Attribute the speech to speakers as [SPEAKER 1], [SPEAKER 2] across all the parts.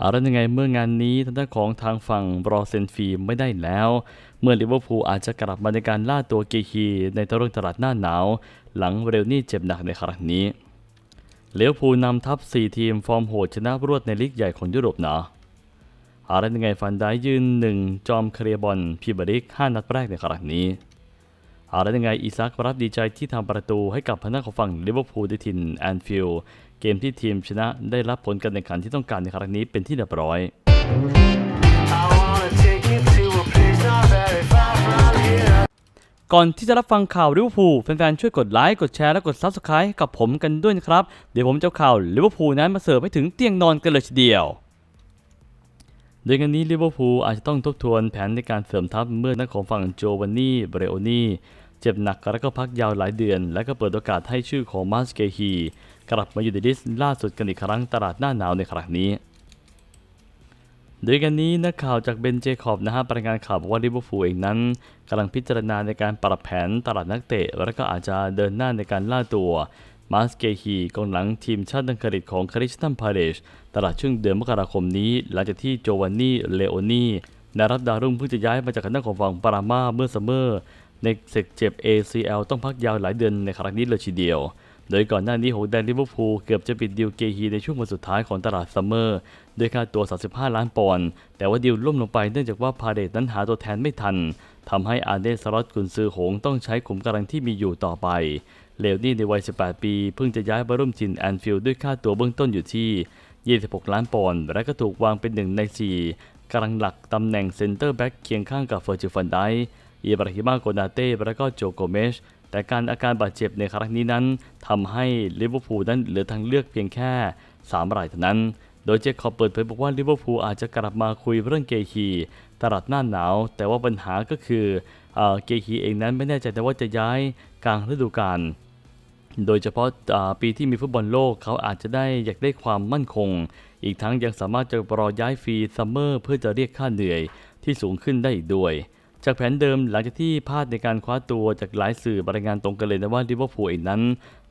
[SPEAKER 1] อะไรยังไงเมื่องานนี้ทางด้านของทางฝั่งบรอเซนฟีไม่ได้แล้ว เมื่อลิเวอร์พูลอาจจะกลับมาในการล่าตัวเกฮีในตลาดตลาดหน้าหนาว หลังเรลนี่เจ็บหนักในครั้งนี้ลิเวอร์พูลนำทัพ 4 ทีมฟอร์มโหดชนะรวดในลีกใหญ่ของยุโรปเนาะอะไรยังไงฟันได้ยืนหนึ่งจอมเคลียร์บอลพิบริก 5 นัดแรกในครั้งนี้อะไรยังไงอีซักรับดีใจที่ทำประตูให้กับพนักของฝั่งลิเวอร์พูลที่ถิ่นแอนฟิลด์ เกมที่ทีมชนะได้รับผลการแข่งขันที่ต้องการในครั้งนี้เป็นที่เรียบร้อยก่อนที่จะรับฟังข่าวลิเวอร์พูลแฟนๆ ช่วยกดไลค์ กดแชร์ และกด Subscribe กับผมกันด้วยนะครับ เดี๋ยวผมจะข่าวลิเวอร์พูลนั้นมาเสิร์ฟให้ถึงเตียงนอนกันเลยทีเดียวโดยกันนี้ลิเวอร์พูลอาจจะต้องทบทวนแผนในการเสริมทัพเมื่อนักของฝั่งโจวานนี่เบรโอนี่ เจ็บหนักและก็พักยาวหลายเดือน และก็เปิดโอกาสให้ชื่อของมาสเกฮี กลับมาอยู่ในลิสต์ล่าสุดกันอีกครั้งตลาดหน้าหนาวในครั้งนี้โดยกันนี้นักข่าวจากเบนเจคอบนะฮะรายงานข่าวบอกว่าลิเวอร์พูลเองนั้นกำลังพิจารณาในการปรับแผนตลาดนักเตะ และก็อาจจะเดินหน้าในการล่าตัวมาสเกฮีกองหลังทีมชาติอังกฤษของคาริสตันพาเลชตลาดช่วงเดือนมกราคมนี้ หลังจากที่โจวานนี่เลโอนี่นารับดาวรุ่งเพิ่งจะย้ายมาจากคณะของฝั่งปารามาเมื่อซัมเมอร์ ในเซกเจ็บ ACL ต้องพักยาวหลายเดือนในครั้งนี้เลยทีเดียว โดยก่อนหน้านี้หงแดงลิเวอร์พูลเกือบจะปิดดิวเกฮีในช่วงวันสุดท้ายของตลาดซัมเมอร์ด้วยค่าตัว 35 ล้านปอนด์ แต่ว่าดิวล่มลงไปเนื่องจากว่าพาเดตนั้นหาตัวแทนไม่ทันทำให้อาเดสลอตกุนซือหงต้องใช้ขุมกำลังที่มีอยู่ต่อไป เลวนี่ในวัย 18 ปี เพิ่งจะย้ายมาร่วมทีมแอนฟิลด์ด้วยค่าตัวเบื้องต้นอยู่ที่ 26 ล้านปอนด์ และก็ถูกวางเป็นหนึ่งใน4กำลังหลักตำแหน่งเซนเตอร์แบ็กเคียงข้างกับเฟอร์จิลฟันได อิบราฮิมาโกนาเต้และก็โจโกเมช แต่การอาการบาดเจ็บในครั้งนี้นั้นทำให้ลิเวอร์พูลนั้นเหลือทางเลือกเพียงแค่ 3 รายเท่านั้น โดยเจคอบเปิดเผยบอกว่าลิเวอร์พูลอาจจะกลับมาคุยเรื่องเกฮีตลาดหน้าหนาว แต่ว่าปัญหาก็คือเอ่อเกฮีเองนั้นไม่แน่ใจแต่ว่าจะย้ายกลางฤดูกาลโดยเฉพาะปีที่มีฟุตบอลโลกเขาอาจจะได้อยากได้ความมั่นคง อีกทั้งยังสามารถจะรอย้ายฟรีซัมเมอร์เพื่อจะเรียกค่าเหนื่อยที่สูงขึ้นได้อีกด้วย จากแผนเดิมหลังจากที่พลาดในการคว้าตัวจากหลายสื่อบรายงานตรงกันเลยนะว่าลิเวอร์พูลเองนั้น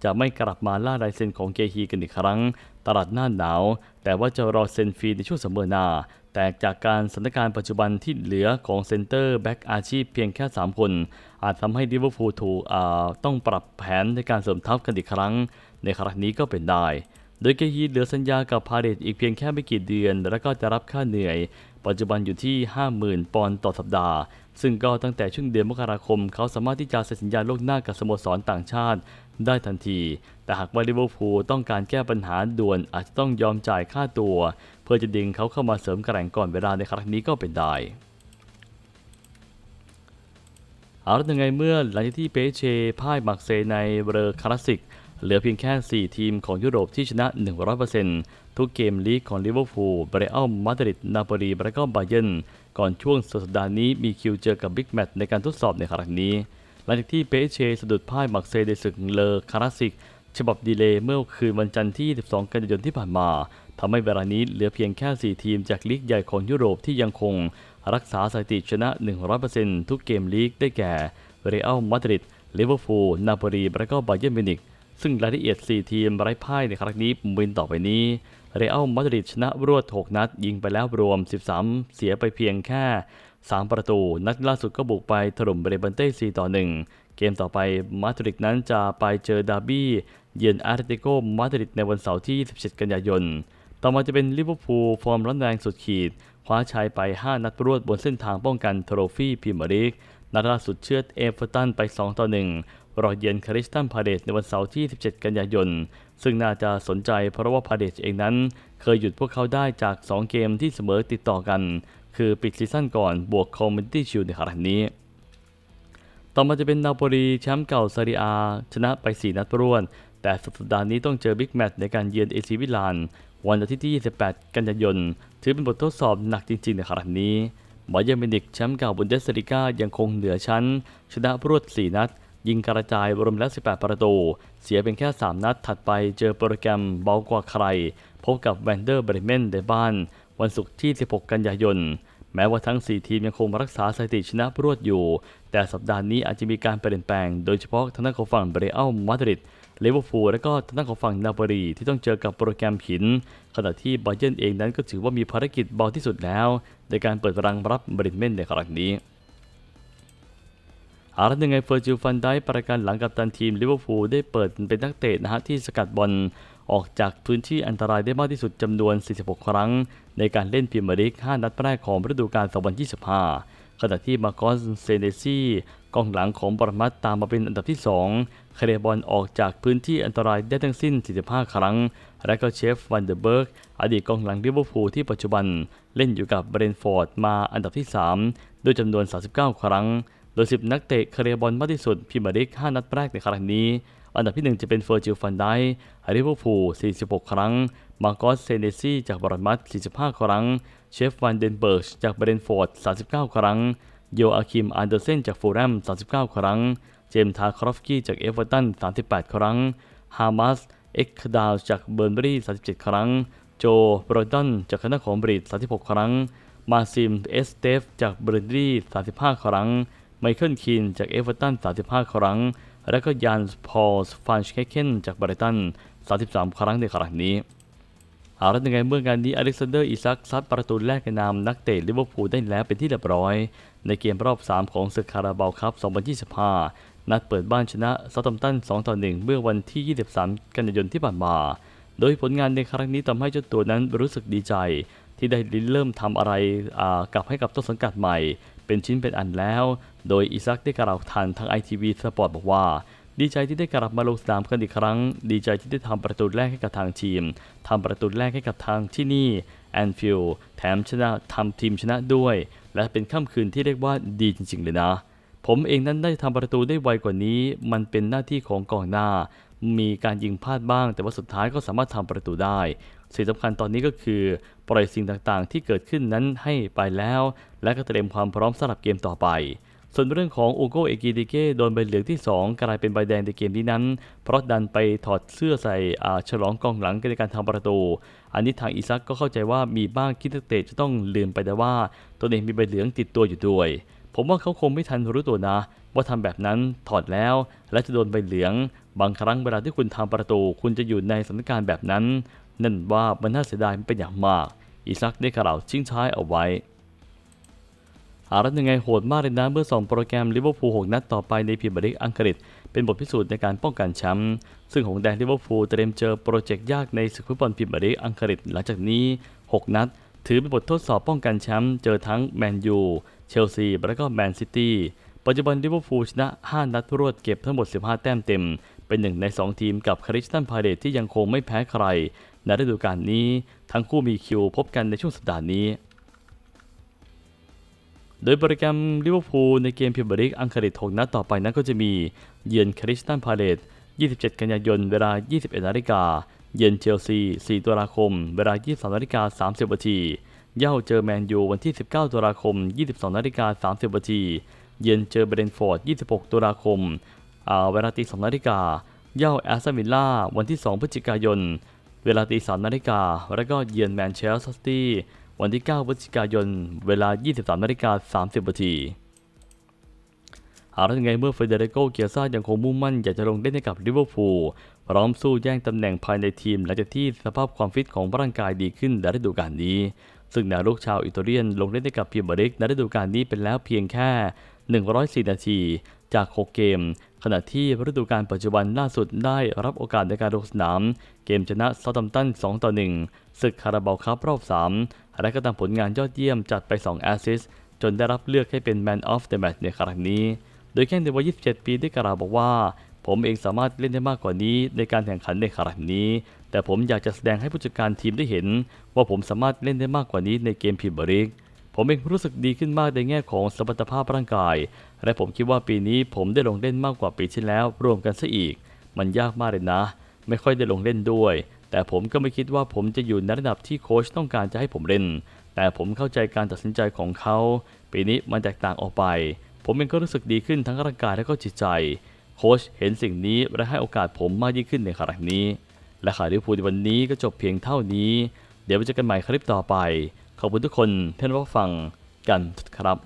[SPEAKER 1] จะไม่กลับมาล่าลายเซ็นของเกฮีกันอีกครั้ง ตลาดหน้าหนาว แต่ว่าจะรอเซ็นฟรีในช่วงซัมเมอร์นาแต่จากการสถานการณ์ปัจจุบันที่เหลือของเซนเตอร์แบ็กอาชีพเพียงแค่ 3 คน อาจทำให้ลิเวอร์พูลถูกต้องปรับแผนในการเสริมทัพกันอีกครั้ง ในครั้งนี้ก็เป็นได้ โดยเกฮีเหลือสัญญากับพาเดตอีกเพียงแค่ไม่กี่เดือน แล้วก็จะรับค่าเหนื่อย ปัจจุบันอยู่ที่ 50,000 ปอนด์ต่อสัปดาห์ ซึ่งก็ตั้งแต่ช่วงเดือนมกราคม เขาสามารถที่จะเซ็นสัญญาล่วงหน้ากับสโมสรต่างชาติ ได้ทันที แต่หากว่าลิเวอร์พูลต้องการแก้ปัญหาด่วนอาจจะต้องยอมจ่ายค่าตัว เพื่อจะดึงเขาเข้ามาเสริมแกร่งก่อนเวลาในครั้งนี้ก็เป็นได้เอาล้วยังไงเมื่อหลังจากที่เปเชพ่ายมักเซในเบอร์คลาสสิก เหลือเพียงแค่ 4 ทีมของยุโรปที่ชนะ 100%ทุกเกมลีกของลิเวอร์พูลเบรอัลมาดริด นาโปลีและก็บาเยนก่อนช่วงสุดสัปดาห์นี้มีคิวเจอกับบิ๊กแมตช์ในการทดสอบในครั้งนี้ หลังจากที่เปเชสะดุดพ่ายมักเซในศึกเลอคลาสิก ฉบับดีเลย์เมื่อคืนวันจันทร์ที่ 12 กันยายนที่ผ่านมาทำให้เวลานี้เหลือเพียงแค่ 4 ทีมจากลีกใหญ่ของยุโรปที่ยังคง รักษาสถิติชนะ 100%ทุกเกมลีกได้แก่เรอัลมาดริดลิเวอร์พูลนาโปลีและก็บาเยิร์นมิวนิก ซึ่งรายละเอียด 4 ทีมไร้พ่ายในครั้งนี้มีต่อไปนี้ เรอัลมาดริดชนะรวด 6 นัด ยิงไปแล้วรวม 13 เสียไปเพียงแค่ 3 ประตู นัดล่าสุดก็บุกไปถล่มเบรเบนเต้ 4 ต่อ 1 เกมต่อไปมาดริดนั้นจะไปเจอดาร์บี้เยือนอาร์ติโกมาดริดในวันเสาร์ที่ 27 กันยายน ต่อมาจะเป็นลิเวอร์พูลฟอร์มร้อนแรงสุดขีด คว้าชัยไป 5 นัดรวดบนเส้นทางป้องกันโทรฟี่พรีเมร์ลีกนัดล่าสุดเชือดเอฟเวอร์ตันไป 2 ต่อ 1 รอยเยือนคาริสตันพาเดสในวันเสาร์ที่ 17 กันยายน ซึ่งน่าจะสนใจเพราะว่าพาเดสเองนั้น เคยหยุดพวกเขาได้จาก 2 เกมที่เสมอติดต่อกัน คือปิดซีซั่นก่อนบวกคอมมิตี้ชิลในครั้งนี้ ต่อมาจะเป็นนาโปลีแชมป์เก่าซาริอา ชนะไป 4 นัดรวดแต่สัปดาห์นี้ต้องเจอบิ๊กแมตช์ในการเยือนเอซิวิลาน วันอาทิตย์ที่ 28 กันยายน ถือเป็นบททดสอบหนักจริงๆในครั้งนี้บาเยิร์นมินิกแชมป์เก่าบุนเดสลิก้ายังคงเหนือชั้น ชนะรวด 4 นัด ยิงกระจายรวมแล้ว 18 ประตู เสียเป็นแค่ 3 นัดถัดไปเจอโปรแกรมเบากว่าใคร พบกับแวนเดอร์เบรเมนในบ้าน วันศุกร์ที่ 16 กันยายน แม้ว่าทั้ง 4 ทีมยังคงรักษาสถิติชนะรวดอยู่ แต่สัปดาห์นี้อาจจะมีการเปลี่ยนแปลง โดยเฉพาะทางด้านของฝั่งเบรอัลมาดริดเลเวอร์พูลและก็ทางด้านของฝั่งนาโปลีที่ต้องเจอกับโปรแกรมหิน ขณะที่บาเยนเองนั้นก็ถือว่ามีภารกิจเบาที่สุดแล้ว ในการเปิดรังรับบรินเมนในครั้งนี้ อารัยังไงเฟอร์จิลฟันได้ประกันหลังกับตันทีมลิเวอร์พูลได้เปิดเป็นนักเตะนะฮะที่สกัดบอลออกจากพื้นที่อันตรายได้มากที่สุดจำนวน 46 ครั้ง ในการเล่นพรีเมียร์ลีก 5 นัดแรกของฤดูกาล 2025 ขณะที่มาโกสเซเนซี่กองหลังของบรมัตตามมาเป็นอันดับที่ 2 เคลยร์บอลออกจากพื้นที่อันตรายได้ทั้งสิ้น 45 ครั้ง และก็เชฟวันเดอร์เบิร์ก อดีตกองหลังลิเวอร์พูลที่ปัจจุบันเล่นอยู่กับเบรนฟอร์ดมาอันดับที่ 3 ด้วยจำนวน 39 ครั้ง โดย 10 นักเตะเคลียร์บอลมากที่สุดพรีเมียร์ลีก5 นัดแรกในครั้งนี้ อันดับที่ 1 จะเป็นเฟอร์จิลฟันไดลิเวอร์พูล46 ครั้ง มาโกอสเซเนซี่จากบรมัต45 ครั้ง เชฟวันเดนเบิร์กจากเบรนฟอร์ด 39 ครั้ง โยอาคิมอันเดอร์เซนจากฟูลแลม39 ครั้ง เจมส์ทาครอฟกี้จากเอเวอร์ตัน 38 ครั้ง ฮามาสเอ็กคดาวจากเบิร์นบรี37 ครั้ง โจโบรดอนจากคณะของบรีด36 ครั้ง มาซิม เอสเตฟจากเบร์นบรี35 ครั้ง ไมเคิลคีนจากเอเวอร์ตัน 35 ครั้ง และก็ยานพอลส์ฟานช์เคเคนจากบริตัน 33 ครั้งในครั้งนี้เอาละยังไงเมื่องานนี้อเล็กซานเดอร์อิซักซัดประตูแรกในนามนักเตะลิเวอร์พูลได้แล้วเป็นที่เรียบร้อย ในเกมรอบ 3 ของศึกคาราบาวครับ2025 นัดเปิดบ้านชนะซาตัมตัน 2 ต่อ 1 เมื่อวันที่ 23 กันยายนที่ผ่านมา โดยผลงานในครั้งนี้ทำให้เจ้าตัวนั้นรู้สึกดีใจ ที่ได้เริ่มทำอะไรกลับให้กับต้นสังกัดใหม่ เป็นชิ้นเป็นอันแล้ว โดยอิซักได้กล่าวทันทางไอทีวีสปอร์ตบอกว่า ดีใจที่ได้กลับมาลงสนามกันอีกครั้ง ดีใจที่ได้ทำประตูแรกให้กับทางทีมทำประตูแรกให้กับทางที่นี่แอนฟิลด์แถมชนะทำทีมชนะด้วย และเป็นค่ำคืนที่เรียกว่าดีจริง ๆ เลยนะ ผมเองนั้นได้ทำประตูได้ไวกว่านี้ มันเป็นหน้าที่ของกองหน้า มีการยิงพลาดบ้าง แต่ว่าสุดท้ายก็สามารถทำประตูได้ สิ่งสำคัญตอนนี้ก็คือ ปล่อยสิ่งต่างๆ ที่เกิดขึ้นนั้นให้ไปแล้ว และก็เตรียมความพร้อมสำหรับเกมต่อไป ส่วนเรื่องของโอโกเอกิดิเกโดนใบเหลืองที่ 2 กลายเป็นใบแดงในเกมนี้นั้น เพราะดันไปถอดเสื้อใส่ฉลองกองหลังในการทำประตู อันนี้ทางอิซักก็เข้าใจว่ามีบ้างคิดเตะจะต้องลืมไปแต่ว่าตัวเองมีใบเหลืองติดตัวอยู่ด้วย ผมว่าเขาคงไม่ทันรู้ตัวนะว่าทำแบบนั้นถอดแล้วและจะโดนใบเหลือง บางครั้งเวลาที่คุณทำประตู คุณจะอยู่ในสถานการณ์แบบนั้น นั่นว่ามันน่าเสียดายเป็นอย่างมากอิซักได้กล่าวชิงท้ายเอาไว้อารัตยังไงโหดมากเลยนะเมื่อส่งโปรแกรมลิเวอร์พูล6นัดต่อไปในพรีเมียร์ลีกอังกฤษ เป็นบทพิสูจน์ในการป้องกันแชมป์ซึ่งหงแดงลิเวอร์พูลเตรียมเจอโปรเจกต์ยากในศึกฟุตบอลพรีเมียร์ลีกอังกฤษหลังจากนี้ 6 นัด ถือเป็นบททดสอบป้องกันแชมป์เจอทั้งแมนยูเชลซีและก็แมนซิตี้ปัจจุบันลิเวอร์พูลชนะ 5 นัดรวดเก็บทั้งหมด 15 แต้มเต็ม เป็นหนึ่งใน 2 ทีมกับคริสตันพาเลตที่ยังคงไม่แพ้ใคร ในฤดูกาลนี้ทั้งคู่มีคิวพบกันในช่วงสัปดาห์นี้ โดยโปรแกรมลิเวอร์พูลในเกมพรีเมียร์ลีกอังกฤษ6นัดต่อไปนั้นก็จะมีเยือนคริสตันพาเลต27 กันยายน เวลา 21นาฬิกา เยือนเชลซี 4 ตุลาคม เวลา 23นาฬิกา30นาทีเย่าเจอแมนยูวันที่ 19 ตุลาคม 22นาฬิกา30นาทีเยือนเจอเบรนฟอร์ด 26 ตุลาคมเวลาตี2นาฬิกาเย่าแอสตันวิลล่าวันที่ 2 พฤศจิกายน เวลาตี3นาฬิกา แล้วก็เยือนแมนเชสเตอร์ซิตี้วันที่ 9 พฤศจิกายน เวลา 23นาฬิกา30นาทีเอาละยังไงเมื่อเฟเดริโกเกียซ่ายังคงมุ่งมั่น อยากจะลงเล่นให้กับลิเวอร์พูลพร้อมสู้แย่งตำแหน่งภายในทีม หลังจากที่สภาพความฟิตของร่างกายดีขึ้นในฤดูกาลนี้ ซึ่งแนวรุกชาวอิตาเลียนลงเล่นให้กับพีเมียร์ลีกในฤดูกาลนี้เป็นแล้วเพียงแค่ 104 นาที จาก 6 เกม ขณะที่ฤดูกาลปัจจุบันล่าสุดได้รับโอกาสในการลงสนาม เกมชนะซาตัมตัน 2 ต่อ 1 ศึกคาราบาวคัพรอบ 3 และก็ทำผลงานยอดเยี่ยมจัดไป 2 แอสซิสจนได้รับเลือกให้เป็น Man of the Match ในครั้งนี้ โดยแข้งในวัย 27 ปีได้กล่าวบอกว่า ผมเองสามารถเล่นได้มากกว่านี้ในการแข่งขันในครั้งนี้ แต่ผมอยากจะแสดงให้ผู้จัดการทีมได้เห็น ว่าผมสามารถเล่นได้มากกว่านี้ในเกมพรีเมียร์ลีก ผมเองรู้สึกดีขึ้นมากในแง่ของสมรรถภาพร่างกาย และผมคิดว่าปีนี้ผมได้ลงเล่นมากกว่าปีที่แล้วรวมกันซะอีก มันยากมากเลยนะ ไม่ค่อยได้ลงเล่นด้วย แต่ผมก็ไม่คิดว่าผมจะอยู่ในระดับที่โค้ชต้องการจะให้ผมเล่น แต่ผมเข้าใจการตัดสินใจของเขา ปีนี้มันแตกต่างออกไป ผมเองก็รู้สึกดีขึ้นทั้งร่างกายและก็จิตใจ โค้ชเห็นสิ่งนี้และให้โอกาสผมมากยิ่งขึ้นในครั้งนี้ และข่าวลิเวอร์พูลในวันนี้ก็จบเพียงเท่านี้ เดี๋ยวไว้เจอกันใหม่คลิปต่อไป ขอบคุณทุกคนที่รับฟังกันครับ